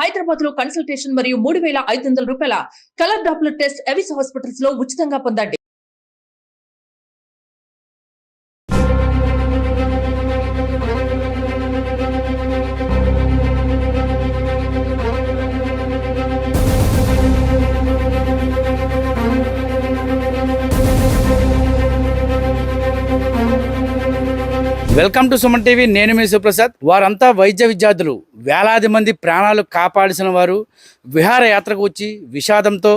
హైదరాబాద్లో కన్సల్టేషన్ మరియు మూడు వేల ఐదు వందల రూపాయల కలర్ డాప్లర్ టెస్ట్ ఎవిస్ హాస్పిటల్స్లో ఉచితంగా పొందండి. వెల్కమ్ టు సుమన్ టీవీ నేను మీ సుప్రసాద్. వారంతా వైద్య విద్యార్థులు. వేలాది మంది ప్రాణాలు కాపాడిసిన వారు విహారయాత్రకు వచ్చి విషాదంతో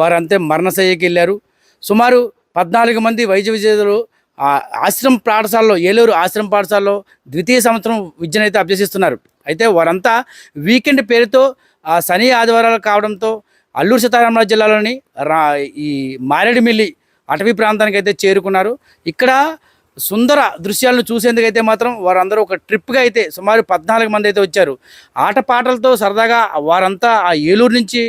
వారంతే మరణశయ్యకి వెళ్ళారు సుమారు పద్నాలుగు మంది వైద్య విజేతలు ఆశ్రమ పాఠశాలలో ఏలూరు ఆశ్రమ పాఠశాలలో ద్వితీయ సంవత్సరం విద్యనైతే అభ్యసిస్తున్నారు. అయితే వారంతా వీకెండ్ పేరుతో శని ఆదివారాలు కావడంతో అల్లూరు సీతారామరాజు జిల్లాలోని రా ఈ మారేడుమిల్లి అటవీ ప్రాంతానికి అయితే చేరుకున్నారు. ఇక్కడ సుందర దృశ్యాలను చూసేందుకైతే మాత్రం వారందరూ ఒక ట్రిప్గా అయితే సుమారు పద్నాలుగు మంది అయితే వచ్చారు. ఆటపాటలతో సరదాగా వారంతా ఆ ఏలూరు నుంచి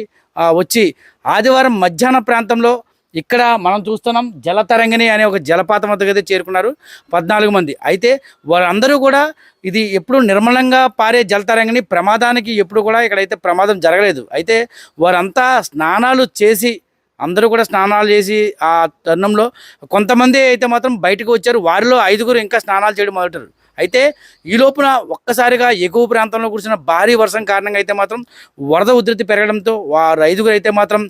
వచ్చి ఆదివారం మధ్యాహ్న ప్రాంతంలో ఇక్కడ మనం చూస్తున్నాం జలతరంగిణి అనే ఒక జలపాతం వద్దకు అయితే చేరుకున్నారు పద్నాలుగు మంది. అయితే వారందరూ కూడా ఇది ఎప్పుడు నిర్మలంగా పారే జలతరంగిణి ప్రమాదానికి ఎప్పుడు కూడా ఇక్కడైతే ప్రమాదం జరగలేదు. అయితే వారంతా స్నానాలు చేసి అందరూ కూడా స్నానాలు చేసి ఆ తరుణంలో కొంతమంది అయితే మాత్రం బయటకు వచ్చారు. వారిలో ఐదుగురు ఇంకా స్నానాలు చేయడం మొదలెట్టారు అయితే ఈ లోపున ఒక్కసారిగా ఎగువ ప్రాంతంలో కురిసిన భారీ వర్షం కారణంగా అయితే మాత్రం వరద ఉధృతి పెరగడంతో వారు ఐదుగురు అయితే మాత్రం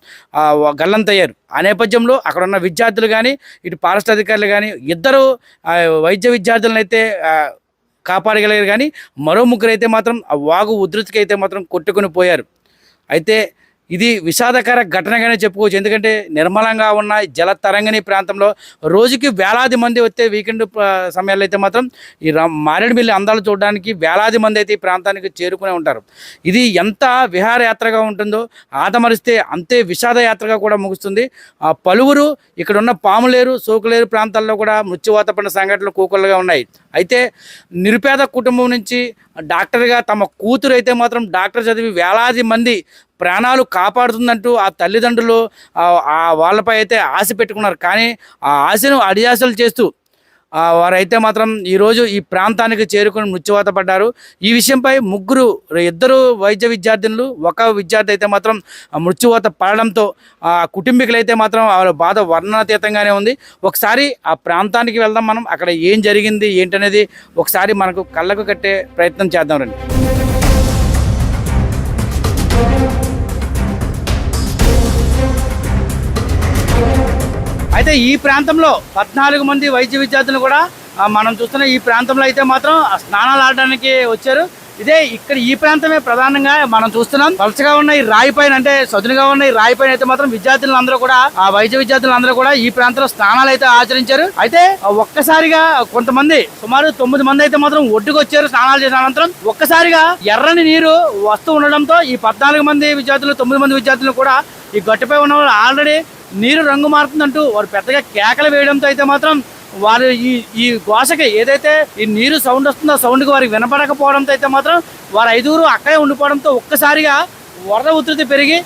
గల్లంతయ్యారు. ఆ నేపథ్యంలో అక్కడ ఉన్న విద్యార్థులు కానీ ఇటు ఫారెస్ట్ అధికారులు కానీ ఇద్దరు వైద్య విద్యార్థులను అయితే కాపాడగలిగారు కానీ మరో ముగ్గురు అయితే మాత్రం ఆ వాగు ఉధృతికి అయితే మాత్రం కొట్టుకుని పోయారు. అయితే ఇది విషాదకర ఘటనగానే చెప్పుకోవచ్చు. ఎందుకంటే నిర్మలంగా ఉన్న జల తరంగిణి ప్రాంతంలో రోజుకి వేలాది మంది వస్తే వీకెండ్ సమయాల్లో అయితే మాత్రం ఈ మారేడుమిల్లి అందాలు చూడడానికి వేలాది మంది అయితే ఈ ప్రాంతానికి చేరుకునే ఉంటారు. ఇది ఎంత విహారయాత్రగా ఉంటుందో ఆదమరిస్తే అంతే విషాద యాత్రగా కూడా ముగుస్తుంది. ఆ పలువురు ఇక్కడ ఉన్న పాములేరు సోకులేరు ప్రాంతాల్లో కూడా మృత్యువాత పడిన సంఘటనలు కూకలుగా ఉన్నాయి. అయితే నిరుపేద కుటుంబం నుంచి డాక్టర్గా తమ కూతురు అయితే మాత్రం డాక్టర్ చదివి వేలాది మంది ప్రాణాలు కాపాడుతుందంటూ ఆ తల్లిదండ్రులు ఆ- వాళ్ళపై అయితే ఆశ పెట్టుకున్నారు. కానీ ఆ ఆశను అడియాసలు చేస్తూ వారైతే మాత్రం ఈరోజు ఈ ప్రాంతానికి చేరుకుని మృత్యువాత పడ్డారు. ఈ విషయంపై ముగ్గురు ఇద్దరు వైద్య విద్యార్థినులు ఒక విద్యార్థి అయితే మాత్రం మృత్యువాత పడడంతో ఆ కుటుంబీకులు అయితే మాత్రం వాళ్ళ బాధ వర్ణనాతీతంగానే ఉంది. ఒకసారి ఆ ప్రాంతానికి వెళ్దాం మనం అక్కడ ఏం జరిగింది ఏంటనేది ఒకసారి మనకు కళ్ళకు కట్టే ప్రయత్నం చేద్దాం రండి. అయితే ఈ ప్రాంతంలో పద్నాలుగు మంది వైద్య విద్యార్థులు కూడా మనం చూస్తున్న ఈ ప్రాంతంలో అయితే మాత్రం స్నానాలు ఆడడానికి వచ్చారు. ఇదే ఇక్కడ ఈ ప్రాంతమే ప్రధానంగా మనం చూస్తున్నాం. తలచగా ఉన్న ఈ రాయి పైన అంటే సదునుగా ఉన్న ఈ రాయి పైన అయితే మాత్రం విద్యార్థులు అందరూ కూడా ఆ వైద్య విద్యార్థులు అందరూ కూడా ఈ ప్రాంతంలో స్నానాలు అయితే ఆచరించారు. అయితే ఒక్కసారిగా కొంతమంది సుమారు తొమ్మిది మంది అయితే మాత్రం ఒడ్డుకు వచ్చారు స్నానాలు చేసిన అనంతరం. ఒక్కసారిగా ఎర్రని నీరు వస్తూ ఉండడంతో ఈ పద్నాలుగు మంది విద్యార్థులు తొమ్మిది మంది విద్యార్థులు కూడా ఈ గట్టుపై ఉన్న వాళ్ళు ఆల్రెడీ నీరు రంగు మారుతుందంటూ వారు పెద్దగా కేకలు వేయడంతో అయితే మాత్రం వారు ఈ ఈ ఘోషకి ఏదైతే ఈ నీరు సౌండ్ వస్తుందో సౌండ్కి వారికి వినపడకపోవడంతో అయితే మాత్రం వారు ఐదుగురు అక్కడే ఉండిపోవడంతో ఒక్కసారిగా వరద ఉధృతి పెరిగి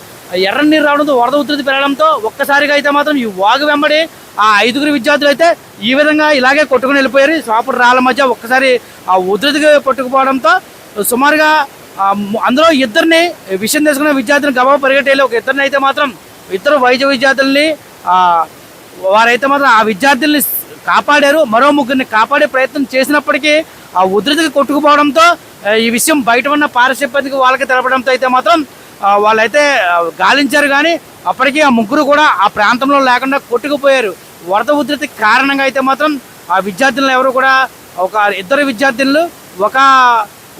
ఎర్ర నీరు రావడంతో వరద ఉధృతి పెరగడంతో ఒక్కసారిగా అయితే మాత్రం ఈ వాగు వెంబడి ఆ ఐదుగురు విద్యార్థులు అయితే ఈ విధంగా ఇలాగే కొట్టుకుని వెళ్ళిపోయారు. సాపుడు రాళ్ళ మధ్య ఒక్కసారి ఆ ఉధృతికి పట్టుకుపోవడంతో సుమారుగా అందులో ఇద్దరిని విషయం తీసుకున్న విద్యార్థులను గబా పరిగెట్టేళ్ళు ఒక ఇద్దరిని అయితే మాత్రం ఇద్దరు వైద్య విద్యార్థుల్ని వారైతే మాత్రం ఆ విద్యార్థుల్ని కాపాడారు. మరో ముగ్గురిని కాపాడే ప్రయత్నం చేసినప్పటికీ ఆ ఉధృతికి కొట్టుకుపోవడంతో ఈ విషయం బయట ఉన్న పారిశుద్ధ్యకి వాళ్ళకి తెలపడంతో అయితే మాత్రం వాళ్ళైతే గాలించారు కానీ అప్పటికీ ఆ ముగ్గురు కూడా ఆ ప్రాంతంలో లేకుండా కొట్టుకుపోయారు. వరద ఉధృతి కారణంగా అయితే మాత్రం ఆ విద్యార్థులను ఎవరు కూడా ఒక ఇద్దరు విద్యార్థులు ఒక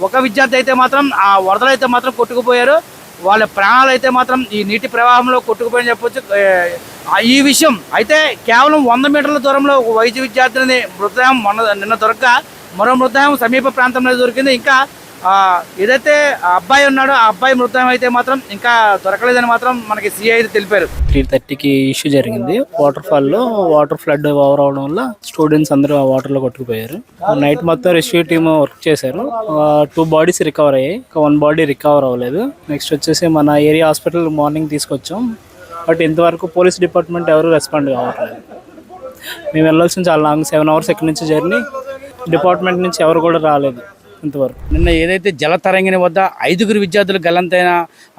ఒక విద్యార్థి అయితే మాత్రం ఆ వరదలు అయితే మాత్రం కొట్టుకుపోయారు. వాళ్ళ ప్రాణాలు అయితే మాత్రం ఈ నీటి ప్రవాహంలో కొట్టుకుపోయని చెప్పొచ్చు. ఆ ఈ విషయం అయితే కేవలం వంద మీటర్ల దూరంలో ఒక వైద్య విద్యార్థిని మృతదేహం మొన్న నిన్న దొరక్క మరో మృతదేహం సమీప ప్రాంతంలో దొరికింది. ఇంకా ఏదైతే ఆ అబ్బాయి ఉన్నాడో ఆ అబ్బాయి మృతం అయితే మాత్రం ఇంకా దొరకలేదని మాత్రం మనకి సిఐ అయితే తెలిపారు. త్రీ థర్టీకి ఇష్యూ జరిగింది. వాటర్ ఫాల్లో వాటర్ ఫ్లడ్ ఓవర్ అవడం వల్ల స్టూడెంట్స్ అందరూ ఆ వాటర్లో కొట్టుకుపోయారు నైట్ మొత్తం రెస్క్యూ టీమ్ వర్క్ చేశారు. టూ బాడీస్ రికవర్ అయ్యాయి. ఇంకా వన్ బాడీ రికవర్ అవ్వలేదు. నెక్స్ట్ వచ్చేసి మన ఏరియా హాస్పిటల్ మార్నింగ్ తీసుకొచ్చాం. బట్ ఇంతవరకు పోలీస్ డిపార్ట్మెంట్ ఎవరు రెస్పాండ్ కావట్లేదు. మేము వెళ్ళాల్సిన చాలా లాంగ్ సెవెన్ అవర్స్ ఎక్కడి నుంచి జర్నీ? డిపార్ట్మెంట్ నుంచి ఎవరు కూడా రాలేదు. ఇంతవరకు. నిన్న ఏదైతే జలతరంగిణి వద్ద ఐదుగురు విద్యార్థులు గల్లంతైన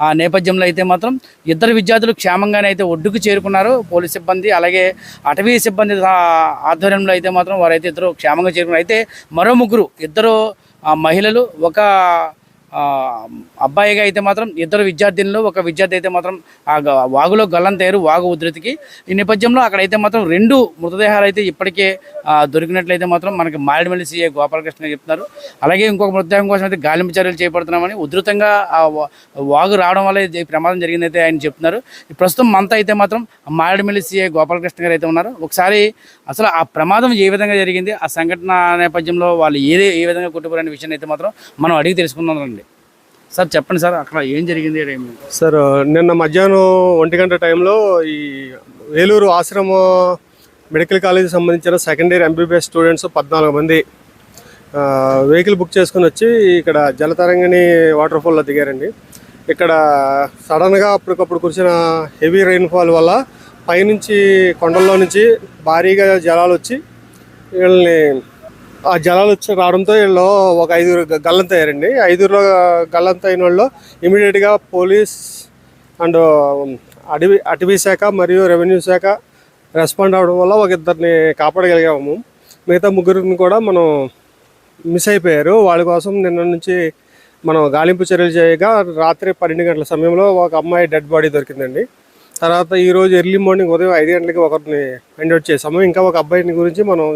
ఆ నేపథ్యంలో అయితే మాత్రం ఇద్దరు విద్యార్థులు క్షేమంగానే అయితే ఒడ్డుకు చేరుకున్నారు. పోలీస్ సిబ్బంది అలాగే అటవీ సిబ్బంది ఆధ్వర్యంలో అయితే మాత్రం వారైతే ఇద్దరు క్షేమంగా చేరుకున్నారు. అయితే మరో ముగ్గురు ఇద్దరు మహిళలు ఒక అబ్బాయిగా అయితే మాత్రం ఇద్దరు విద్యార్థినులు ఒక విద్యార్థి అయితే మాత్రం ఆ వాగులో గల్లంతయ్యారు వాగు ఉధృతికి. ఈ నేపథ్యంలో అక్కడైతే మాత్రం రెండు మృతదేహాలు అయితే ఇప్పటికే దొరికినట్లయితే మాత్రం మనకి మారేడుమల్లి సీఏ గోపాలకృష్ణ చెప్తున్నారు. అలాగే ఇంకొక మృతదేహం కోసం అయితే గాలింపు చర్యలు చేపడుతున్నామని ఉధృతంగా ఆ వా- వాగు రావడం వల్ల ఈ ప్రమాదం జరిగిందైతే ఆయన చెప్తున్నారు. ప్రస్తుతం మనతో అయితే మాత్రం మారేడుమల్లి సీఏ గోపాలకృష్ణ గారు అయితే ఉన్నారు. ఒకసారి అసలు ఆ ప్రమాదం ఏ విధంగా జరిగింది ఆ సంఘటన నేపథ్యంలో వాళ్ళు ఏదే ఏ విధంగా కొట్టుకుపోయిన విషయాన్ని అయితే మాత్రం మనం అడిగి తెలుసుకుందాం సార్ చెప్పండి సార్ అక్కడ ఏం జరిగింది ఏమి సార్ నిన్న మధ్యాహ్నం ఒంటి గంట టైంలో ఈ వేలూరు ఆశ్రమ మెడికల్ కాలేజీ సంబంధించిన సెకండ్ ఇయర్ ఎంబీబీఎస్ స్టూడెంట్స్ పద్నాలుగు మంది వెహికల్ బుక్ చేసుకుని వచ్చి ఇక్కడ జలతరంగిణి వాటర్ ఫాల్లో దిగారండి. ఇక్కడ సడన్గా అప్పటికప్పుడు కురిసిన హెవీ రెయిన్ఫాల్ వల్ల పైనుంచి కొండల్లో నుంచి భారీగా జలాలు వచ్చి వీళ్ళని ఆ జలాలు వచ్చి రావడంతో వీళ్ళు ఒక ఐదుగురు గల్లంత అయ్యారండి ఐదుగురులో గల్లంత అయిన వాళ్ళు ఇమీడియట్గా పోలీస్ అండ్ అటవీ అటవీ శాఖ మరియు రెవెన్యూ శాఖ రెస్పాండ్ అవడం వల్ల ఒక ఇద్దరిని కాపాడగలిగాము. మిగతా ముగ్గురిని కూడా మనం మిస్ అయిపోయారు. వాళ్ళ కోసం నిన్న నుంచి మనం గాలింపు చర్యలు చేయగా రాత్రి పన్నెండు గంటల సమయంలో ఒక అమ్మాయి డెడ్ బాడీ దొరికిందండి. తర్వాత ఈరోజు ఎర్లీ మార్నింగ్ ఉదయం ఐదు గంటలకి ఒకరిని ఫైండ్ అవుట్ చేసాము ఇంకా ఒక అబ్బాయిని గురించి మనం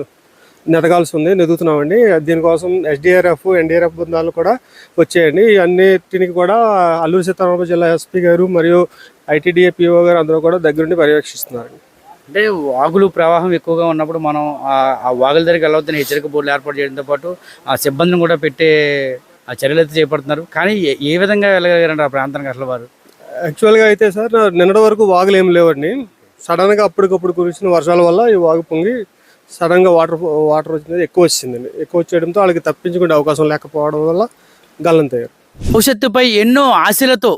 నెతకాల్సి ఉంది నెదుగుతున్నామండి. దీనికోసం ఎస్డిఆర్ఎఫ్ ఎన్డీఆర్ఎఫ్ బృందాలు కూడా వచ్చాయండి. అన్నిటికి కూడా అల్లూరు సీతారామరాజు జిల్లా ఎస్పీ గారు మరియు ఐటీడీఏ పిఓ గారు అందరూ కూడా దగ్గరుండి పర్యవేక్షిస్తున్నారు అంటే వాగులు ప్రవాహం ఎక్కువగా ఉన్నప్పుడు మనం ఆ- వాగుల దగ్గరికి వెళ్ళవద్దని హెచ్చరిక బోర్డులు ఏర్పాటు చేయడంతో పాటు ఆ సిబ్బందిని కూడా పెట్టే ఆ చర్యలు అయితే చేపడుతున్నారు. కానీ ఏ- ఏ విధంగా వెళ్ళగలిగారండి ఆ ప్రాంతానికి అసలు వారు? యాక్చువల్గా అయితే సార్ నిన్నటి వరకు వాగులు ఏం లేవండి. సడన్గా అప్పటికప్పుడు కురిసిన వర్షాల వల్ల ఈ వాగు పొంగి సడన్గా వాటర్ వాటర్ వచ్చింది ఎక్కువ వచ్చిందండి. ఎక్కువ వచ్చేయడంతో వాళ్ళకి తప్పించుకునే అవకాశం లేకపోవడం వల్ల గల్లంతయ్యారు భవిష్యత్తుపై ఎన్నో ఆశలతో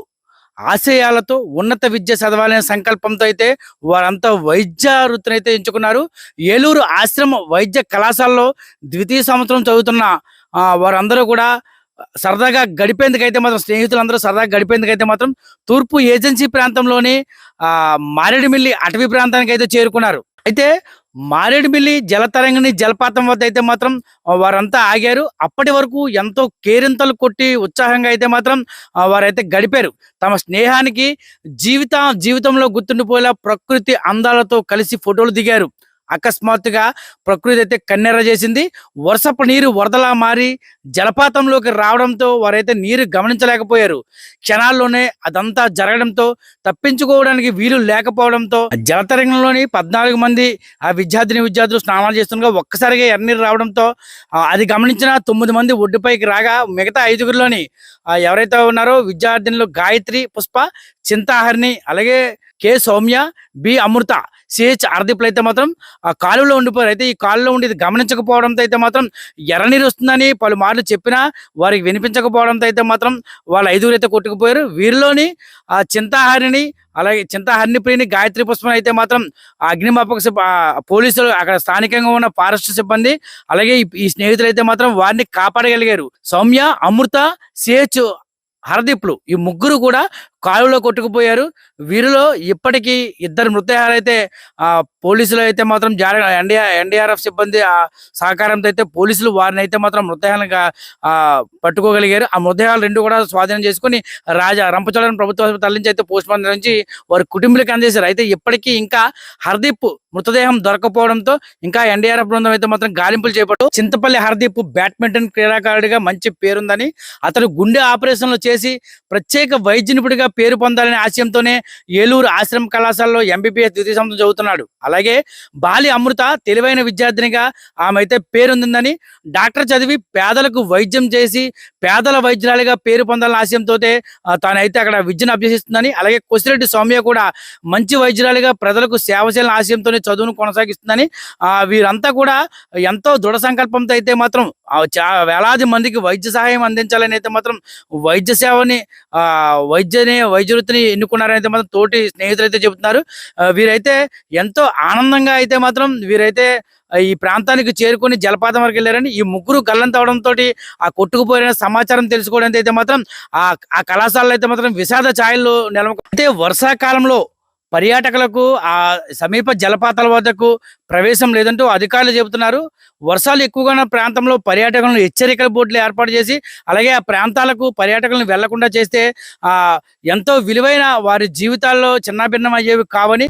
ఆశయాలతో ఉన్నత విద్య చదవాలనే సంకల్పంతో అయితే వారంతా వైద్య వృత్తినైతే ఎంచుకున్నారు. ఏలూరు ఆశ్రమ వైద్య కళాశాలలో ద్వితీయ సంవత్సరం చదువుతున్న వారందరూ కూడా సరదాగా గడిపేందుకైతే మాత్రం స్నేహితులందరూ సరదాగా గడిపేందుకైతే మాత్రం తూర్పు ఏజెన్సీ ప్రాంతంలోని మారేడుమిల్లి అటవీ ప్రాంతానికి అయితే చేరుకున్నారు. అయితే మారేడుమిల్లి జలతరంగిణి జలపాతం వద్ద అయితే మాత్రం వారంతా ఆగారు. అప్పటి వరకు ఎంతో కేరింతలు కొట్టి ఉత్సాహంగా అయితే మాత్రం వారైతే గడిపారు. తమ స్నేహానికి జీవిత జీవితంలో గుర్తుండిపోయేలా ప్రకృతి అందాలతో కలిసి ఫోటోలు దిగారు. అకస్మాత్తుగా ప్రకృతి అయితే కన్నెర చేసింది. వర్షపు నీరు వరదలా మారి జలపాతంలోకి రావడంతో వారైతే నీరు గమనించలేకపోయారు. క్షణాల్లోనే అదంతా జరగడంతో తప్పించుకోవడానికి వీలు లేకపోవడంతో జలతరంగంలోని పద్నాలుగు మంది ఆ విద్యార్థిని విద్యార్థులు స్నానాలు చేస్తుండగా ఒక్కసారిగా ఎర్రనీరు రావడంతో అది గమనించిన తొమ్మిది మంది ఒడ్డుపైకి రాగా మిగతా ఐదుగురిలోని ఎవరైతే ఉన్నారో విద్యార్థినులు గాయత్రి పుష్ప చింతాహరిణి అలాగే K Soumya B Amrutha CH ఆర్దీప్లు అయితే మాత్రం ఆ కాలువలో ఉండిపోయారు. అయితే ఈ కాలువలో ఉండి గమనించకపోవడంతో అయితే మాత్రం ఎర్రనీరు వస్తుందని పలుమార్లు చెప్పినా వారికి వినిపించకపోవడంతో అయితే మాత్రం వాళ్ళ ఐదుగురు అయితే కొట్టుకుపోయారు. వీరిలోని ఆ చింతాహారిని అలాగే చింతాహరిని ప్రియని గాయత్రి పుష్పం అయితే మాత్రం అగ్నిమాపక పోలీసులు అక్కడ స్థానికంగా ఉన్న ఫారెస్ట్ సిబ్బంది అలాగే ఈ- ఈ స్నేహితులు అయితే మాత్రం వారిని కాపాడగలిగారు. సౌమ్య అమృత సిహెచ్ హరదీప్లు ఈ ముగ్గురు కూడా కాలువలో కొట్టుకుపోయారు. వీరిలో ఇప్పటికీ ఇద్దరు మృతదేహాలు అయితే ఆ పోలీసులు అయితే మాత్రం జార ఎన్డీఆర్ ఎన్డీఆర్ఎఫ్ సిబ్బంది సహకారంతో అయితే పోలీసులు వారిని అయితే మాత్రం మృతదేహాలను పట్టుకోగలిగారు. ఆ మృతదేహాలు రెండు కూడా స్వాధీనం చేసుకుని రాజా రంపచోడవరం ప్రభుత్వ తరలించి అయితే పోస్ట్ మార్టం నుంచి వారి కుటుంబీలకు అందజేశారు. అయితే ఇప్పటికీ ఇంకా హర్దీప్ మృతదేహం దొరకపోవడంతో ఇంకా ఎన్డీఆర్ఎఫ్ బృందం అయితే మాత్రం గాలింపులు చేపట్టు చింతపల్లి హర్దీప్ బ్యాడ్మింటన్ క్రీడాకారుడిగా మంచి పేరుందని అతను గుండె ఆపరేషన్లు చేసి ప్రత్యేక వైద్య నిపుణుడిగా పేరు పొందాలనే ఆశయంతోనే ఏలూరు ఆశ్రమ కళాశాలలో ఎంబీబీఎస్ ద్వితీయ సంవత్సరం చదువుతున్నాడు. అలాగే బాలి అమృత తెలివైన విద్యార్థినిగా ఆమె అయితే పేరొందిందని డాక్టర్ చదివి పేదలకు వైద్యం చేసి పేదల వైద్యురాలిగా పేరు పొందాలనే ఆశయంతో తానైతే అక్కడ విద్యను అభ్యసిస్తుందని అలాగే కొసిరెడ్డి సౌమ్య కూడా మంచి వైద్యురాలిగా ప్రజలకు సేవ చేయాలని ఆశయంతోనే చదువును కొనసాగిస్తుందని వీరంతా కూడా ఎంతో దృఢ సంకల్పంతో అయితే మాత్రం వేలాది మందికి వైద్య సహాయం అందించాలని అయితే మాత్రం వైద్య సేవని ఆ, వైద్యని వైద్య వృత్తిని ఎన్నుకున్నారని అయితే మాత్రం తోటి స్నేహితులైతే చెబుతున్నారు. వీరైతే ఎంతో ఆనందంగా అయితే మాత్రం వీరైతే ఈ ప్రాంతానికి చేరుకొని జలపాతం వరకు వెళ్ళారని ఈ ముగ్గురు గల్లంతవడంతో ఆ కొట్టుకుపోయిన సమాచారం తెలుసుకోవడానికి అయితే మాత్రం ఆ ఆ కళాశాలలో అయితే మాత్రం విషాద ఛాయలు నెలకొ అయితే వర్షాకాలంలో పర్యాటకులకు ఆ సమీప జలపాతాల వద్దకు ప్రవేశం లేదంటూ అధికారులు చెబుతున్నారు. వర్షాలు ఎక్కువగా ఉన్న ప్రాంతంలో పర్యాటకులను హెచ్చరికల బోర్డులు ఏర్పాటు చేసి అలాగే ఆ ప్రాంతాలకు పర్యాటకులను వెళ్ళకుండా చేస్తే ఆ ఎంతో విలువైన వారి జీవితాల్లో చిన్నాభిన్నం అయ్యేవి కావని